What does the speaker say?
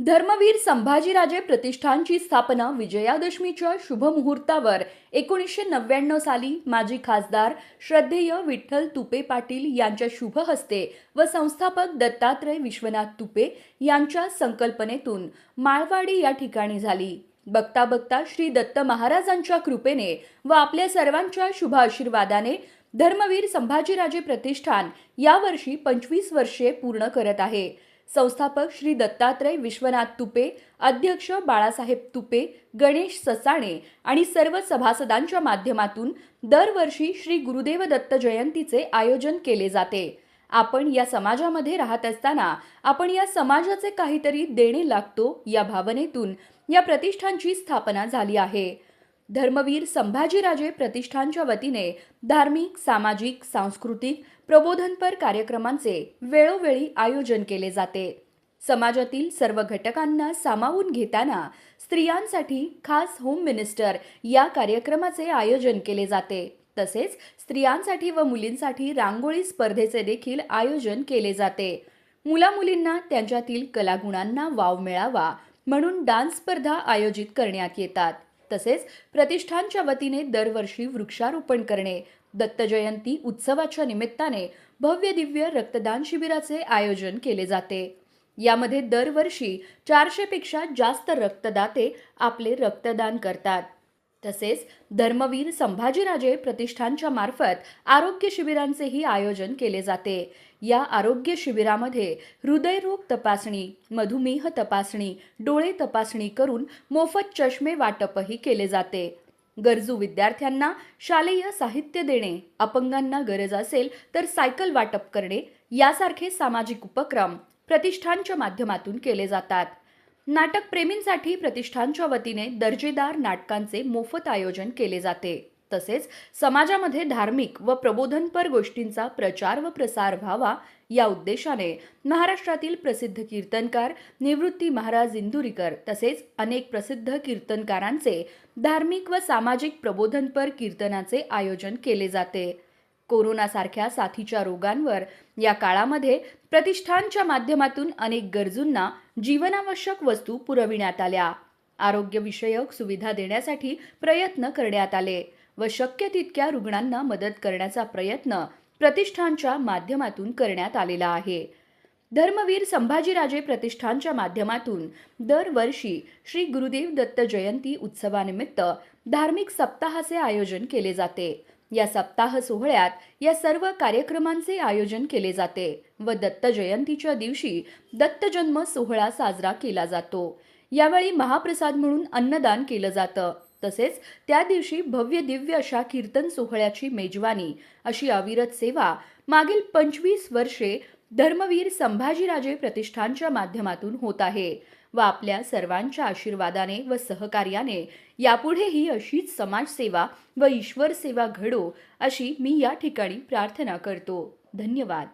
धर्मवीर संभाजीराजे प्रतिष्ठानची स्थापना विजयादशमीच्या शुभमुहूर्तावर एकोणीसशे नव्याण्णव साली माजी खासदार श्रद्धेय विठ्ठल तुपे पाटील यांच्या शुभ हस्ते व संस्थापक दत्तात्रय विश्वनाथ तुपे यांच्या संकल्पनेतून माळवाडी या ठिकाणी झाली. बघता बघता श्री दत्त महाराजांच्या कृपेने व आपल्या सर्वांच्या शुभ आशीर्वादाने धर्मवीर संभाजीराजे प्रतिष्ठान यावर्षी पंचवीस वर्षे पूर्ण करत आहे. संस्थापक श्री दत्तात्रय विश्वनाथ तुपे अध्यक्ष बाळासाहेब तुपे गणेश ससाणे आणि सर्व सभासदांच्या माध्यमातून दरवर्षी श्री गुरुदेव दत्त जयंतीचे आयोजन केले जाते. आपण या समाजामध्ये राहत असताना आपण या समाजाचे काहीतरी देणे लागतो या भावनेतून या प्रतिष्ठानची स्थापना झाली आहे. धर्मवीर संभाजीराजे प्रतिष्ठानच्या वतीने धार्मिक सामाजिक सांस्कृतिक प्रबोधनपर कार्यक्रमांचे वेळोवेळी आयोजन केले जाते. समाजातील सर्व घटकांना सामावून घेताना स्त्रियांसाठी खास होम मिनिस्टर या कार्यक्रमाचे आयोजन केले जाते. तसेच स्त्रियांसाठी व मुलींसाठी रांगोळी स्पर्धेचे देखील आयोजन केले जाते. मुलामुलींना त्यांच्यातील कलागुणांना वाव मिळावा म्हणून डान्स स्पर्धा आयोजित करण्यात येतात. तसेच प्रतिष्ठानच्या वतीने दरवर्षी वृक्षारोपण करणे. दत्त जयंती उत्सवाच्या निमित्ताने भव्य दिव्य रक्तदान शिबिराचे आयोजन केले जाते. यामध्ये दरवर्षी चारशेपेक्षा जास्त रक्तदाते आपले रक्तदान करतात. तसेच धर्मवीर संभाजीराजे प्रतिष्ठानच्या मार्फत आरोग्य शिबिरांचेही आयोजन केले जाते. या आरोग्य शिबिरामध्ये हृदयरोग तपासणी मधुमेह तपासणी डोळे तपासणी करून मोफत चष्मे वाटपही केले जाते. गरजू विद्यार्थ्यांना शालेय साहित्य देणे अपंगांना गरज असेल तर सायकल वाटप करणे यासारखे सामाजिक उपक्रम प्रतिष्ठानच्या माध्यमातून केले जातात. नाटकप्रेमींसाठी प्रतिष्ठानच्या वतीने दर्जेदार नाटकांचे मोफत आयोजन केले जाते. तसेच समाजामध्ये धार्मिक व प्रबोधनपर गोष्टींचा प्रचार व प्रसार व्हावा या उद्देशाने महाराष्ट्रातील प्रसिद्ध कीर्तनकार निवृत्ती महाराज इंदुरीकर तसेच अनेक प्रसिद्ध कीर्तनकारांचे धार्मिक व सामाजिक प्रबोधनपर कीर्तनाचे आयोजन केले जाते. कोरोनासारख्या साथीच्या रोगांवर या काळामध्ये प्रतिष्ठानच्या माध्यमातून अनेक गरजूंना जीवनावश्यक वस्तू पुरविण्यात आल्या. आरोग्यविषयक सुविधा देण्यासाठी प्रयत्न करण्यात आले व शक्य तितक्या रुग्णांना मदत करण्याचा प्रयत्न प्रतिष्ठानच्या माध्यमातून करण्यात आलेला आहे. धर्मवीर संभाजीराजे प्रतिष्ठानच्या माध्यमातून दरवर्षी श्री गुरुदेव दत्त जयंती उत्सवानिमित्त धार्मिक सप्ताहाचे आयोजन केले जाते. या सप्ताह सोहळ्यात या सर्व कार्यक्रमांचे आयोजन केले जाते व दत्त जयंतीच्या दिवशी दत्त जन्म सोहळा साजरा केला जातो. यावेळी महाप्रसाद म्हणून अन्नदान केलं जातं. तसेच त्या दिवशी भव्य दिव्य अशा कीर्तन सोहळ्याची मेजवानी अशी अविरत सेवा मागील पंचवीस वर्षे धर्मवीर संभाजीराजे प्रतिष्ठानच्या माध्यमातून होत आहे व आपल्या सर्वांच्या आशीर्वादाने व सहकार्याने यापुढेही अशीच समाजसेवा व ईश्वर सेवा घडो अशी मी या ठिकाणी प्रार्थना करतो. धन्यवाद.